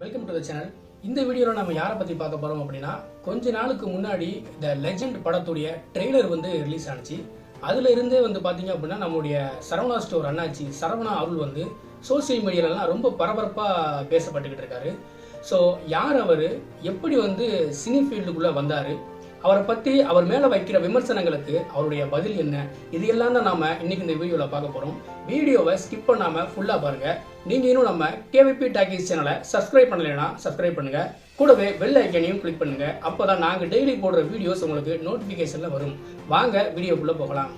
Welcome to the channel இந்த வீடியோவில் நம்ம யாரை பற்றி பார்க்க போகிறோம் அப்படின்னா கொஞ்ச நாளுக்கு முன்னாடி த லெஜெண்ட் படத்துடைய ட்ரெய்லர் வந்து ரிலீஸ் ஆனுச்சு. அதுல இருந்தே வந்து பார்த்தீங்க அப்படின்னா நம்முடைய சரவணா ஸ்டோர் அண்ணாச்சி சரவணா அருள் வந்து சோசியல் மீடியாலலாம் ரொம்ப பரபரப்பாக பேசப்பட்டுக்கிட்டு இருக்காரு. ஸோ யார் அவர்? எப்படி வந்து சினி ஃபீல்டுக்குள்ளே வந்தார்? அவரை பற்றி அவர் மேலே வைக்கிற விமர்சனங்களுக்கு அவருடைய பதில் என்ன? இது எல்லாம் தான் நாம இன்னைக்கு இந்த வீடியோவில் பார்க்க போகிறோம் வீடியோவை ஸ்கிப் பண்ணாமல் ஃபுல்லாக பாருங்கள் நீங்கள் இன்னும் நம்ம கேவிபி டாக்கிஸ் சேனலை சப்ஸ்கிரைப் பண்ணலைன்னா சப்ஸ்கிரைப் பண்ணுங்க. கூடவே பெல் ஐக்கனையும் கிளிக் பண்ணுங்க. அப்போ தான் நாங்கள் டெய்லி போடுற வீடியோஸ் உங்களுக்கு நோட்டிஃபிகேஷனில் வரும். வாங்க வீடியோக்குள்ளே போகலாம்.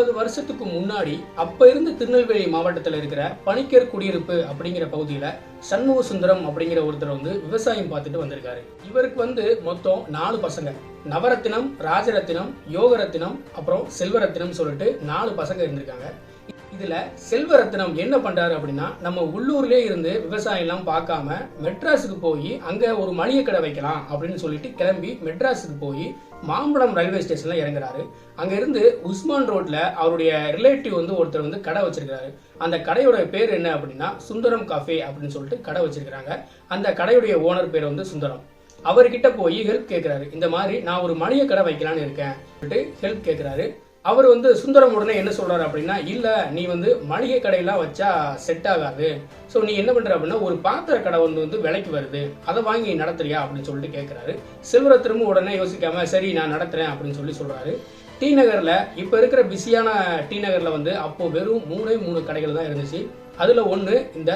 ஐம்பது வருஷத்துக்கு முன்னாடி அப்ப இருந்த திருநெல்வேலி மாவட்டத்தில் இருக்கிற பணிக்கர் குடியிருப்பு அப்படிங்கிற பகுதியில சண்முக சுந்தரம் அப்படிங்கிற ஒருத்தர் வந்து விவசாயம் பார்த்துட்டு வந்திருக்காரு. இவருக்கு வந்து மொத்தம் நாலு பசங்க. நவரத்தினம் ராஜரத்தினம் யோகரத்தினம் அப்புறம் செல்வரத்தினம் சொல்லிட்டு நாலு பசங்க இருந்திருக்காங்க. இதில் செல்வரத்னம் என்ன பண்றாரு அப்படின்னா நம்ம உள்ளூர்லேயே இருந்து விவசாயம்லாம் பார்க்காம மெட்ராஸுக்கு போய் அங்கே ஒரு மளிகை கடை வைக்கலாம் அப்படின்னு சொல்லிட்டு கிளம்பி மெட்ராஸுக்கு போய் மாம்பழம் ரயில்வே ஸ்டேஷன்ல இறங்குறாரு. அங்கேருந்து உஸ்மான் ரோட்ல அவருடைய ரிலேட்டிவ் வந்து ஒருத்தர் வந்து கடை வச்சிருக்காரு அந்த கடையோட பேர் என்ன அப்படின்னா சுந்தரம் காஃபே அப்படின்னு சொல்லிட்டு கடை வச்சிருக்கிறாங்க. அந்த கடையுடைய ஓனர் பேர் வந்து சுந்தரம். அவர்கிட்ட போய் ஹெல்ப் கேட்குறாரு இந்த மாதிரி நான் ஒரு மளிகை கடை வைக்கலான்னு இருக்கேன். சொல்லிட்டு ஹெல்ப் கேட்குறாரு அவர் வந்து சுந்தரம் உடனே என்ன சொல்கிறார் அப்படின்னா இல்லை நீ வந்து மளிகை கடையெல்லாம் வச்சா செட் ஆகாது. ஸோ நீ என்ன பண்ணுற அப்படின்னா ஒரு பாத்திர கடை வந்து வந்து விலைக்கு வருது. அதை வாங்கி நடத்துறியா? அப்படின்னு சொல்லிட்டு கேட்குறாரு செல்வரத்திரமும் உடனே யோசிக்காம சரி நான் நடத்துகிறேன் அப்படின்னு சொல்லி சொல்கிறாரு டி நகரில் இப்போ இருக்கிற பிஸியான டி நகரில் வந்து அப்போது வெறும் மூணே மூணு கடைகள் தான் இருந்துச்சு. அதில் ஒன்று இந்த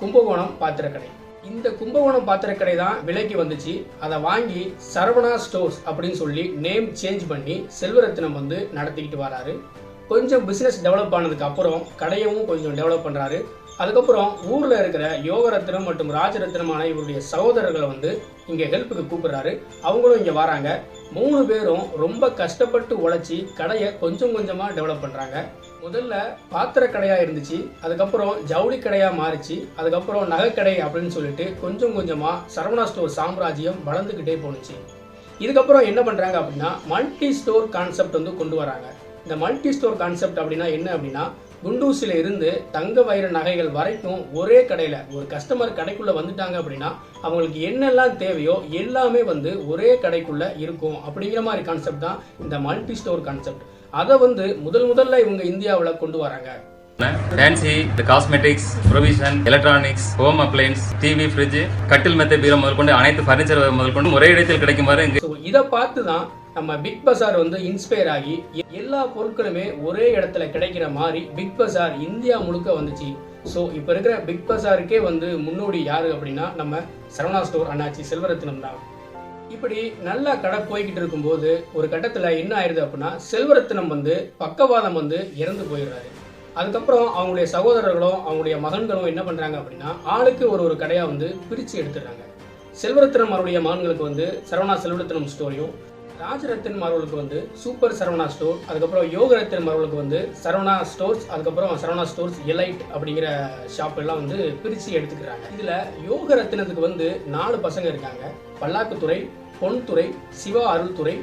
கும்பகோணம் பாத்திர கடை. இந்த கும்பகோணம் பாத்திரக்கடை தான் விலைக்கு வந்துச்சு. அதை வாங்கி சரவணா ஸ்டோர்ஸ் அப்படின்னு சொல்லி நேம் சேஞ்ச் பண்ணி செல்வரத்னம் வந்து நடத்திக்கிட்டு வராரு. கொஞ்சம் பிஸ்னஸ் டெவலப் ஆனதுக்கு அப்புறம் கடையவும் கொஞ்சம் டெவலப் பண்ணுறாரு அதுக்கப்புறம் ஊரில் இருக்கிற யோகரத்னம் மற்றும் ராஜரத்னமான இவருடைய சகோதரர்களை வந்து இங்கே ஹெல்ப்புக்கு கூப்பிடுறாரு. அவங்களும் இங்கே வராங்க. மூணு பேரும் ரொம்ப கஷ்டப்பட்டு உழைச்சி கடையை கொஞ்சம் கொஞ்சமாக டெவலப் பண்ணுறாங்க முதல்ல பாத்திர கடையா இருந்துச்சு அதுக்கப்புறம் ஜவுளி கடையா மாறிச்சு அதுக்கப்புறம் நகைக்கடை அப்படின்னு சொல்லிட்டு கொஞ்சம் கொஞ்சமா சரவணா ஸ்டோர் சாம்ராஜ்யம் வளர்ந்துக்கிட்டே போணுச்சு. இதுக்கப்புறம் என்ன பண்றாங்க அப்படின்னா மல்டி ஸ்டோர் கான்செப்ட் வந்து கொண்டு வராங்க. இந்த மல்டி ஸ்டோர் கான்செப்ட் அப்படின்னா என்ன அப்படின்னா குண்டூசில இருந்து தங்க வைர நகைகள் வரைக்கும் ஒரே கடையில ஒரு கஸ்டமர் கடைக்குள்ள வந்துட்டாங்க அப்படின்னா அவங்களுக்கு என்னெல்லாம் தேவையோ எல்லாமே வந்து ஒரே கடைக்குள்ள இருக்கும் அப்படிங்கிற மாதிரி கான்செப்ட் தான் இந்த மல்டி ஸ்டோர் கான்செப்ட் அதை வந்து முதல் முதல்ல இவங்க இந்தியாவில் கொண்டு வராங்க. Fancy cosmetics provision electronics home appliance TV fridge கட்டில் மெத்தை பீரோ முதற்கொண்டு அனைத்து ஃபர்னிச்சர் முதற்கொண்டு ஒரே இடத்தில் கிடைக்குமாறு இதை பார்த்து தான் நம்ம பிக் பஜார் வந்து இன்ஸ்பயர் ஆகி எல்லா பொருட்களுமே ஒரே இடத்துல கிடைக்கிற மாதிரி பிக் பஜார் இந்தியா முழுக்க வந்துச்சு. ஸோ இப்போ இருக்கிற பிக் பஜாருக்கே வந்து முன்னோடி யாரு அப்படின்னா நம்ம சரவணா ஸ்டோர் அண்ணாச்சி செல்வரத்னம் தான். இப்படி நல்லா கடை போய்கிட்டு இருக்கும்போது ஒரு கட்டத்தில் என்ன ஆயிடுது அப்படின்னா செல்வரத்தினம் வந்து பக்கவாதம் வந்து இறந்து போயிடுறாரு. அதுக்கப்புறம் அவங்களுடைய சகோதரர்களும் அவங்களுடைய மகன்களும் என்ன பண்ணுறாங்க அப்படின்னா ஆளுக்கு ஒரு ஒரு கடையாக வந்து பிரித்து எடுத்துடுறாங்க. செல்வரத்தினம் அவருடைய மகன்களுக்கு வந்து சரவணா செல்வரத்தினம் ஸ்டோரியும் ராஜரத்னம் மார்வலுக்கு வந்து சூப்பர் சரவணா ஸ்டோர் அதுக்கப்புறம் யோகரத்னம் மார்வலுக்கு வந்து சரவணா ஸ்டோர்ஸ் அதுக்கப்புறம் சரவணா ஸ்டோர்ஸ் எலைட் அப்படிங்கிற ஷாப் எல்லாம் வந்து பிரித்து எடுத்துக்கிறாங்க. இதில் யோகரத்தினத்துக்கு வந்து நாலு பசங்க இருக்காங்க. பல்லாக்குத்துறை பொன்துறை சிவா அருள்துறை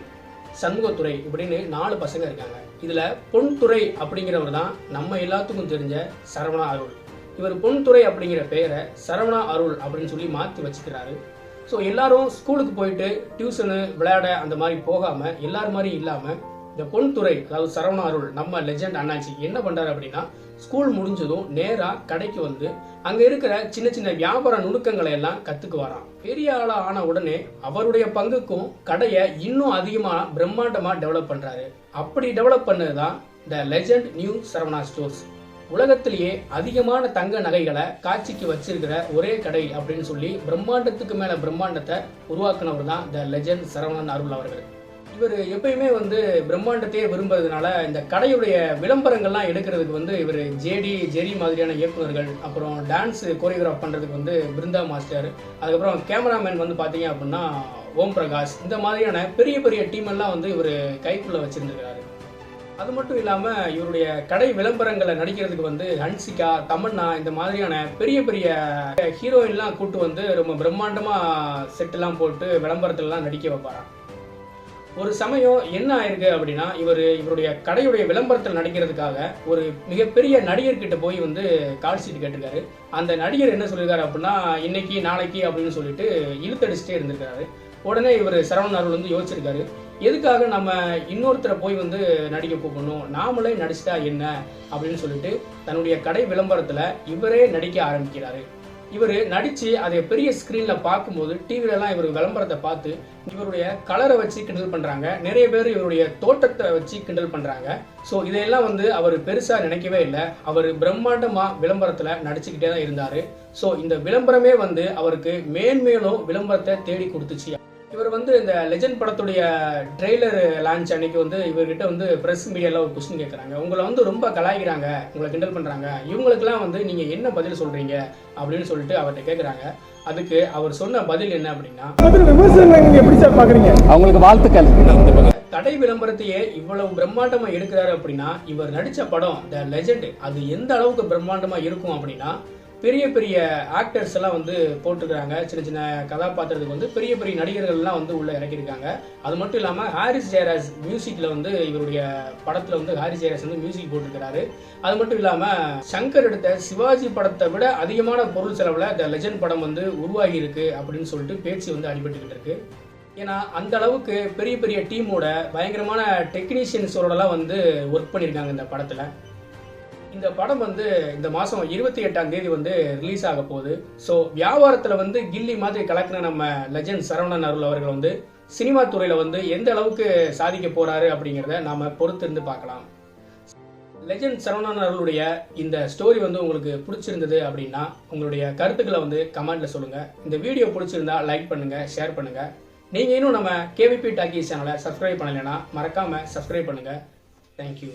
சண்முகத்துறை இப்படின்னு நாலு பசங்க இருக்காங்க. இதில் பொன்துறை அப்படிங்கிறவர் தான் நம்ம எல்லாத்துக்கும் தெரிஞ்ச சரவணா அருள். இவர் பொன்துறை அப்படிங்கிற பெயரை சரவணா அருள் அப்படின்னு சொல்லி மாற்றி வச்சுக்கிறாரு. ஸோ எல்லாரும் ஸ்கூலுக்கு போயிட்டு டியூஷனு விளையாட அந்த மாதிரி போகாமல் எல்லார் மாதிரி இல்லாமல் இந்த பொன்துறை அதாவது சரவணா அருள் நம்ம லெஜெண்ட் அண்ணாச்சி என்ன பண்ணுறாரு அப்படின்னா ஸ்கூல் முடிஞ்சதும் நேராக கடைக்கு வந்து அங்கே இருக்கிற சின்ன சின்ன வியாபார நுணுக்கங்களை எல்லாம் கற்றுக்கு வரான் பெரிய ஆளாக ஆன உடனே அவருடைய பங்குக்கும் கடையை இன்னும் அதிகமாக பிரம்மாண்டமாக டெவலப் பண்ணுறாரு அப்படி டெவலப் பண்ணது தான் the legend new Saravana stores உலகத்திலேயே அதிகமான தங்க நகைகளை காட்சிக்கு வச்சிருக்கிற ஒரே கடை அப்படின்னு சொல்லி பிரம்மாண்டத்துக்கு மேல பிரம்மாண்டத்தை உருவாக்குனவர் தான் த லெஜெண்ட் சரவணன் அருள் அவர்கள். இவர் எப்பயுமே வந்து பிரம்மாண்டத்தையே விரும்புறதுனால இந்த கடையுடைய விளம்பரங்கள்லாம் எடுக்கிறதுக்கு வந்து இவர் ஜேடி ஜெரி மாதிரியான இயக்குனர்கள் அப்புறம் டான்ஸ் கோரியோகிராஃப் பண்ணுறதுக்கு வந்து பிருந்தா மாஸ்டர் அதுக்கப்புறம் கேமராமேன் வந்து பார்த்தீங்க அப்படின்னா ஓம் பிரகாஷ் இந்த மாதிரியான பெரிய பெரிய டீம் எல்லாம் வந்து இவர் கைக்குள்ளே வச்சுருந்துருக்காரு அது மட்டும் இல்லாமல் இவருடைய கடை விளம்பரங்களை நடிக்கிறதுக்கு வந்து ஹன்சிகா தமன்னா இந்த மாதிரியான பெரிய பெரிய ஹீரோயின்லாம் கூட்டு வந்து ரொம்ப பிரம்மாண்டமாக செட்டெல்லாம் போட்டு விளம்பரத்துலலாம் நடிக்க வைப்பாரான் ஒரு சமயம் என்ன ஆயிருக்கு அப்படின்னா இவர் இவருடைய கடையுடைய விளம்பரத்தில் நடிக்கிறதுக்காக ஒரு மிகப்பெரிய நடிகர்கிட்ட போய் வந்து கால் சீட் கேட்டிருக்காரு. அந்த நடிகர் என்ன சொல்லியிருக்காரு அப்படின்னா இன்னைக்கு நாளைக்கு அப்படின்னு சொல்லிட்டு இழுத்தடிச்சுட்டே இருந்திருக்காரு. உடனே இவர் சரவணன் அருள் வந்து யோசிச்சிருக்காரு. எதுக்காக நம்ம இன்னொருத்தரை போய் வந்து நடிக்க கூப்பிடணும் நாமளே நடிச்சிட்டா என்ன? அப்படின்னு சொல்லிட்டு தன்னுடைய கடை விளம்பரத்தில் இவரே நடிக்க ஆரம்பிக்கிறாரு. இவர் நடித்து அதை பெரிய ஸ்க்ரீனில் பார்க்கும்போது டிவிலலாம் இவர் விளம்பரத்தை பார்த்து இவருடைய கலரை வச்சு கிண்டல் பண்ணுறாங்க நிறைய பேர் இவருடைய தோட்டத்தை வச்சு கிண்டல் பண்ணுறாங்க ஸோ இதையெல்லாம் வந்து அவர் பெருசாக நினைக்கவே இல்லை. அவர் பிரம்மாண்டமாக விளம்பரத்தில் நடிச்சுக்கிட்டே தான் இருந்தார். ஸோ இந்த விளம்பரமே வந்து அவருக்கு மேன்மேலும் விளம்பரத்தை தேடி கொடுத்துச்சு. இவர் வந்து இந்த லெஜண்ட் படத்துடைய ட்ரெய்லர் லான்ச் அன்னைக்கு வந்து இவர்கிட்ட வந்து ப்ரெஸ் மீடியாவில் ஒரு கொஸ்டின் கேட்குறாங்க உங்களை வந்து ரொம்ப கலாய்க்கிறாங்க உங்களை கிண்டல் பண்ணுறாங்க இவங்களுக்கெல்லாம் வந்து நீங்கள் என்ன பதில் சொல்கிறீங்க அப்படின்னு சொல்லிட்டு அவர்கிட்ட கேட்குறாங்க அதுக்கு அவர் சொன்ன பதில் என்ன அப்படின்னா மாதிரி விமர்சனங்களை நீங்க எப்படி சார் பாக்குறீங்க? அவங்களுக்கு வாழ்த்துக்கள். கடை விளம்பரத்தையே இவ்வளவு பிரம்மாண்டமா எடுக்கிறாரு அப்படின்னா இவர் நடிச்ச படம் த லெஜெண்ட் அது எந்த அளவுக்கு பிரம்மாண்டமா இருக்கும் அப்படின்னா பெரிய பெரிய ஆக்டர்ஸ் எல்லாம் வந்து போட்டிருக்காங்க. சின்ன சின்ன கதாபாத்திரத்துக்கு வந்து பெரிய பெரிய நடிகர்கள்லாம் வந்து உள்ள இறக்கியிருக்காங்க. அது மட்டும் இல்லாமல் ஹாரிஸ் ஜெயராஜ் மியூசிக்கில் வந்து இவருடைய படத்தில் வந்து ஹாரிஸ் ஜெயராஜ் வந்து மியூசிக் போட்டிருக்கிறாரு. அது மட்டும் இல்லாமல் சங்கர் எடுத்த சிவாஜி படத்தை விட அதிகமான பொருள் செலவில் த லெஜண்ட் படம் வந்து உருவாகி இருக்கு அப்படின்னு சொல்லிட்டு பேச்சு வந்து அடிபட்டுக்கிட்டு இருக்கு. ஏன்னா அந்த அளவுக்கு பெரிய பெரிய டீமோட பயங்கரமான டெக்னீஷியன்ஸோடலாம் வந்து ஒர்க் பண்ணியிருக்காங்க இந்த படத்தில். இந்த படம் வந்து இந்த மாதம் இருபத்தி எட்டாம் தேதி வந்து ரிலீஸ் ஆக போகுது. ஸோ வியாபாரத்தில் வந்து கில்லி மாதிரி கலக்கின நம்ம லெஜண்ட் சரவணன் அருள் அவர்கள் வந்து சினிமா துறையில் வந்து எந்த அளவுக்கு சாதிக்க போறாரு அப்படிங்கிறத நாம பொறுத்திருந்து பார்க்கலாம். லெஜண்ட் சரவணன் அவர்களுடைய இந்த ஸ்டோரி வந்து உங்களுக்கு பிடிச்சிருந்தது அப்படின்னா உங்களுடைய கருத்துக்களை வந்து கமெண்ட்ல சொல்லுங்க. இந்த வீடியோ பிடிச்சிருந்தா லைக் பண்ணுங்க ஷேர் பண்ணுங்க. நீங்க இன்னும் நம்ம கேவிபி டாக்கி சேனலை சப்ஸ்கிரைப் பண்ணலைன்னா மறக்காம சப்ஸ்கிரைப் பண்ணுங்க. தேங்க்யூ